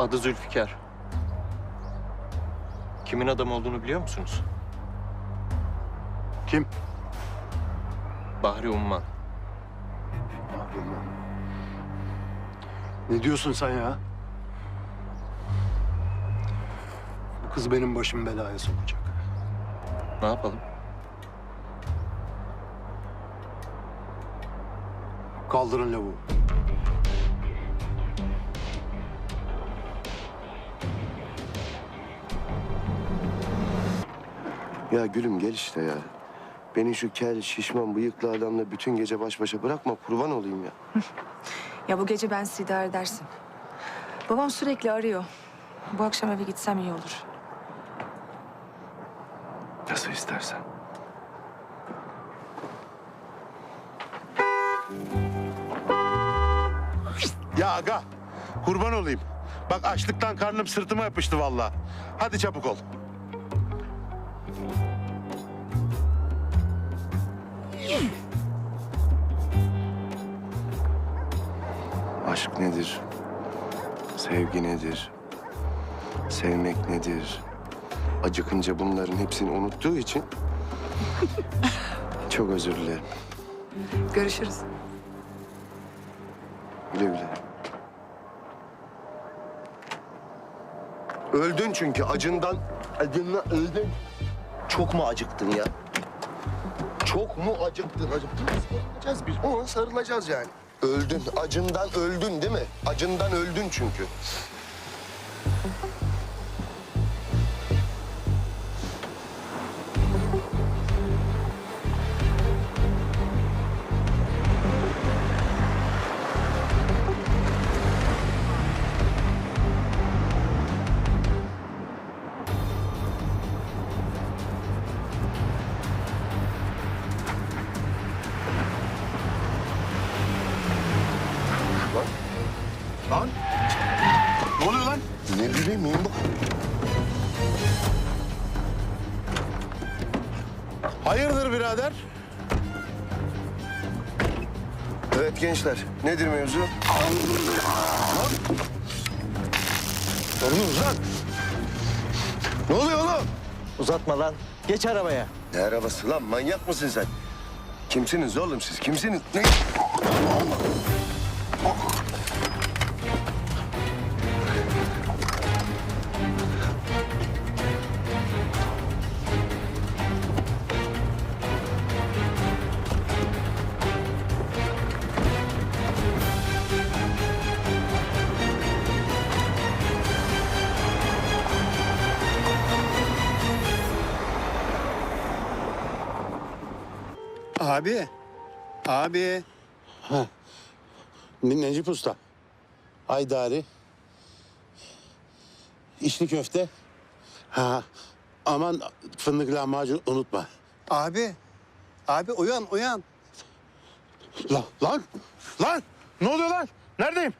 Adı Zülfikar. Kimin adam olduğunu biliyor musunuz? Kim? Bahri Umman. Ne diyorsun sen ya? Bu kız benim başımı belaya sokacak. Ne yapalım? Kaldırın lavuğu. Ya gülüm gel işte ya. Beni şu kel, şişman, bıyıklı adamla bütün gece baş başa bırakma. Kurban olayım ya. Ya bu gece ben sizi idare edersin. Babam sürekli arıyor. Bu akşam eve gitsem iyi olur. Nasıl istersen. Ya aga, kurban olayım. Bak açlıktan karnım sırtıma yapıştı vallahi. Hadi çabuk ol. Aşk nedir? Sevgi nedir? Sevmek nedir? Acıkınca bunların hepsini unuttuğu için... çok özür dilerim. Görüşürüz. Güle güle. Öldün çünkü acından. Acından öldün. Çok mu acıktın ya? Çok mu acıktın? Acıktın. Sarılacağız biz. Ona sarılacağız yani. Öldün. Acından öldün değil mi? Acından öldün çünkü. Ne bileyim miyim bak. Hayırdır birader? Evet gençler. Nedir mevzu? Sorunuz lan. Ne oluyor oğlum? Uzatma lan. Geç arabaya. Ne arabası lan? Manyak mısın sen? Kimsiniz oğlum siz? Kimsiniz? Ne? Abi. Abi. Ne- Necip Usta. Haydari. İçli köfte. Ha. Aman fındık lahmacun unutma. Abi. Abi uyan uyan. Lan, lan, lan. Ne oluyor lan? Neredeyim?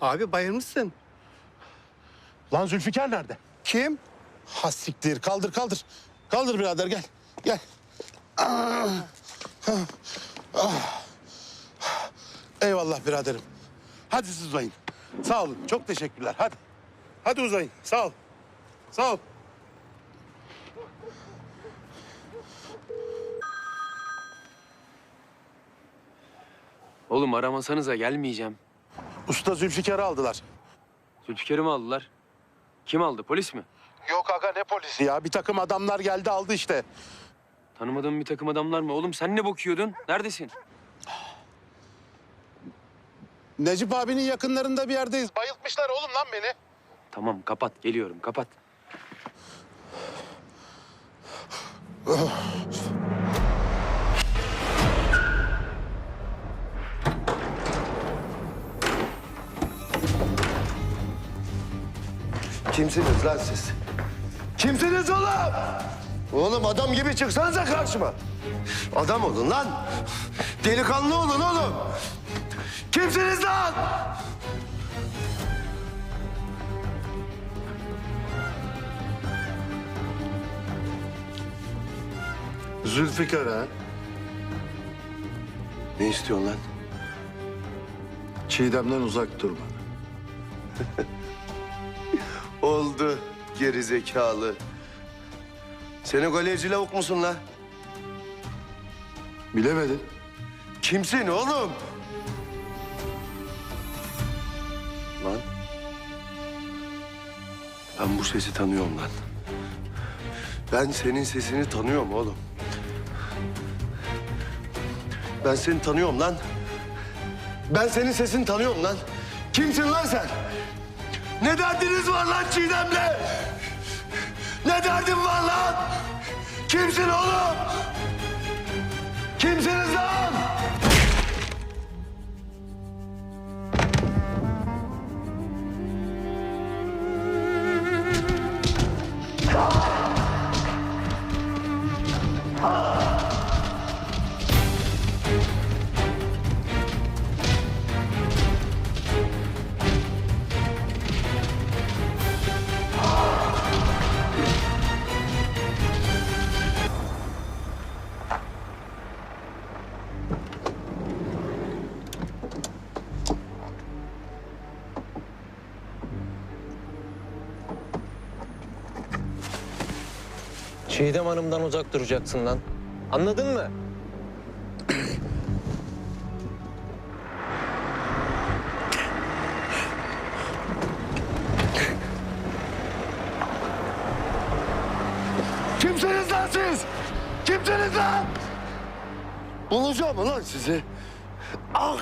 Abi bayılmışsın. Lan Zülfikar nerede? Kim? Ha siktir. Kaldır, kaldır. Kaldır birader gel. Gel. Ah. Ah. Eyvallah biraderim. Hadi siz uzayın. Sağ olun. Çok teşekkürler. Hadi. Hadi uzayın. Sağ ol. Sağ ol. Oğlum aramasanıza gelmeyeceğim. Usta Zülfikar'ı aldılar. Zülfikar'ı mı aldılar? Kim aldı? Polis mi? Yok aga ne polisi ya? Bir takım adamlar geldi aldı işte. Tanımadığım bir takım adamlar mı? Oğlum sen ne bakıyordun? Neredesin? Necip abinin yakınlarında bir yerdeyiz. Bayıltmışlar oğlum lan beni. Tamam kapat geliyorum kapat. Kimsiniz lan siz? Kimsiniz oğlum? Oğlum adam gibi çıksanıza karşıma. Adam olun lan. Delikanlı olun oğlum. Kimsiniz lan? Zülfikar ha. Ne istiyorsun lan? Çiğdem'den uzak durma. Oldu geri galerci lavuk musun la? Bilemedin. Kimsin oğlum? Lan. Ben bu sesi tanıyorum lan. Ben senin sesini tanıyorum oğlum. Ben seni tanıyorum lan. Ben senin sesini tanıyorum lan. Kimsin lan sen? Ne derdiniz var lan Çiğdem'le? 바. Çiğdem Hanım'dan uzak duracaksın lan. Anladın mı? Kimsiniz lan siz? Kimsiniz lan? Bulacağım lan sizi. Ah!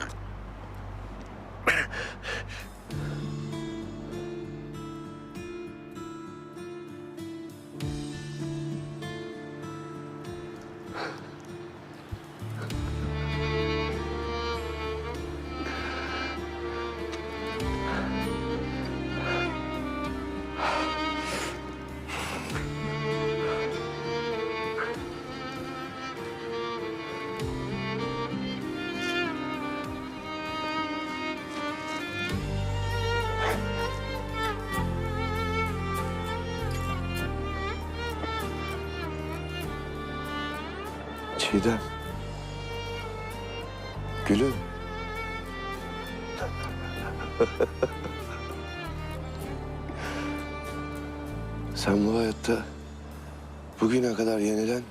Çiğdem. Gülüm. Sen bu hayatta bugüne kadar yenilen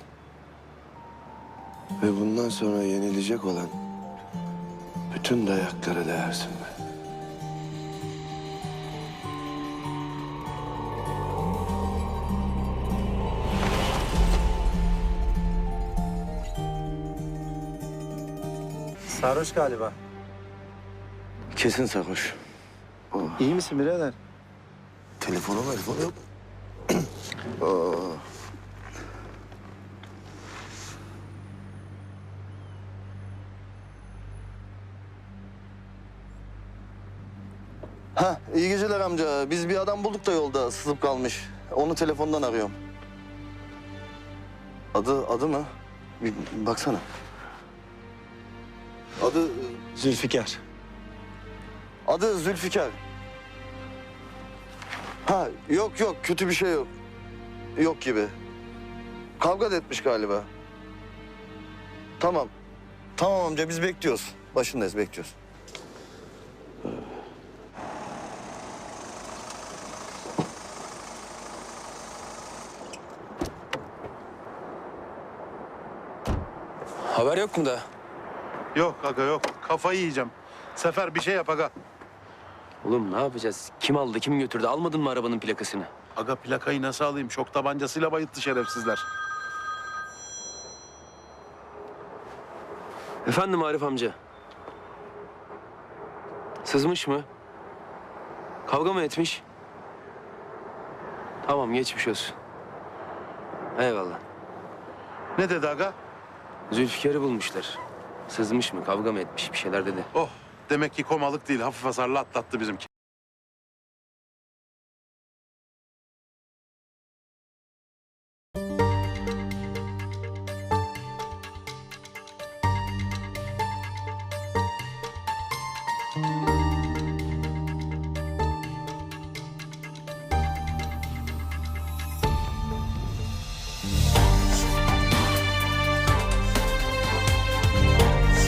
ve bundan sonra yenilecek olan bütün dayaklara değersin be. Sarhoş galiba. Kesin sarhoş. İyi misin birader? Telefonu telefonu yok. Ha iyi geceler amca. Biz bir adam bulduk da yolda sızıp kalmış. Onu telefondan arıyorum. Adı adı mı? Bir baksana. Adı Zülfikar. adı Zülfikar. Ha yok yok kötü bir şey yok. Yok gibi. Kavga da etmiş galiba. Tamam. Tamam amca biz bekliyoruz. Başındayız bekliyoruz. Haber yok mu da? Yok aga yok. Kafayı yiyeceğim. Sefer bir şey yap aga. Oğlum ne yapacağız? Kim aldı, kim götürdü? Almadın mı arabanın plakasını? Aga plakayı nasıl alayım? Şok tabancasıyla bayılttı şerefsizler. Efendim Arif amca. Sızmış mı? Kavga mı etmiş? Tamam geçmiş olsun. Eyvallah. Ne dedi aga? Zülfikar'ı bulmuşlar. Sızmış mı, kavga mı etmiş bir şeyler dedi. Oh demek ki komalık değil. Hafif hasarlı atlattı bizimki.